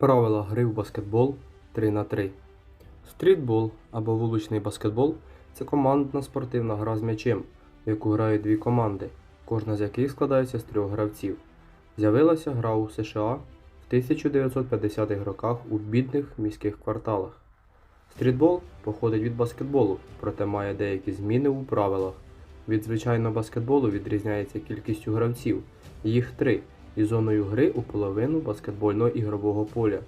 Правила гри в баскетбол 3 на 3 Стрітбол або вуличний баскетбол це командна спортивна гра з м'ячем, в яку грають дві команди, кожна з яких складається з трьох гравців. З'явилася гра у США в 1950-х роках у бідних міських кварталах. Стрітбол походить від баскетболу, проте має деякі зміни у правилах. Від звичайного баскетболу відрізняється кількістю гравців, їх три, і зоною гри у половину баскетбольного ігрового поля.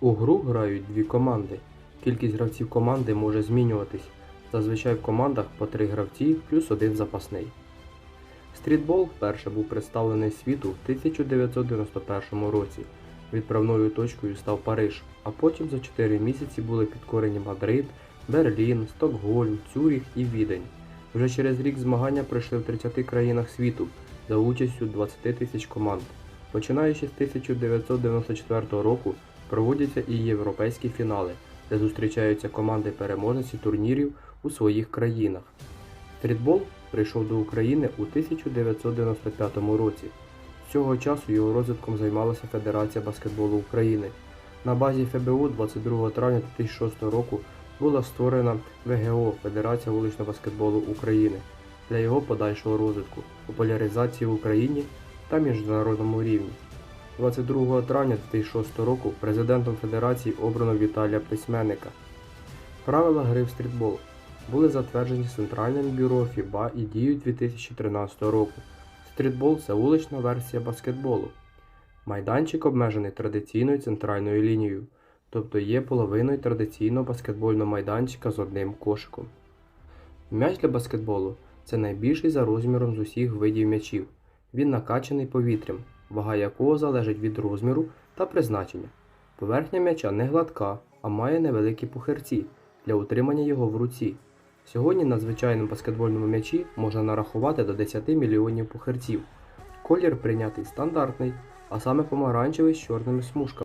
У гру грають дві команди. Кількість гравців команди може змінюватись. Зазвичай в командах по три гравці плюс один запасний. Стрітбол вперше був представлений світу в 1991 році. Відправною точкою став Париж, а потім за 4 місяці були підкорені Мадрид, Берлін, Стокгольм, Цюріх і Відень. Вже через рік змагання пройшли в 30 країнах світу за участю 20 тисяч команд. Починаючи з 1994 року проводяться і європейські фінали, де зустрічаються команди переможниці турнірів у своїх країнах. Стрітбол прийшов до України у 1995 році. З цього часу його розвитком займалася Федерація баскетболу України. На базі ФБУ 22 травня 2006 року була створена ВГО Федерація вуличного баскетболу України для його подальшого розвитку, популяризації в Україні та міжнародному рівні. 22 травня 2006 року президентом Федерації обрано Віталія Письменника. Правила гри в стрітбол були затверджені Центральним бюро ФІБА і діють 2013 року. Стрітбол це вулична версія баскетболу. Майданчик обмежений традиційною центральною лінією, тобто є половиною традиційного баскетбольного майданчика з одним кошиком. М'яч для баскетболу це найбільший за розміром з усіх видів м'ячів. Він накачаний повітрям, вага якого залежить від розміру та призначення. Поверхня м'яча не гладка, а має невеликі пухирці для утримання його в руці. Сьогодні на звичайному баскетбольному м'ячі можна нарахувати до 10 мільйонів пухирців. Колір прийнятий стандартний, а саме помаранчевий з чорними смужками.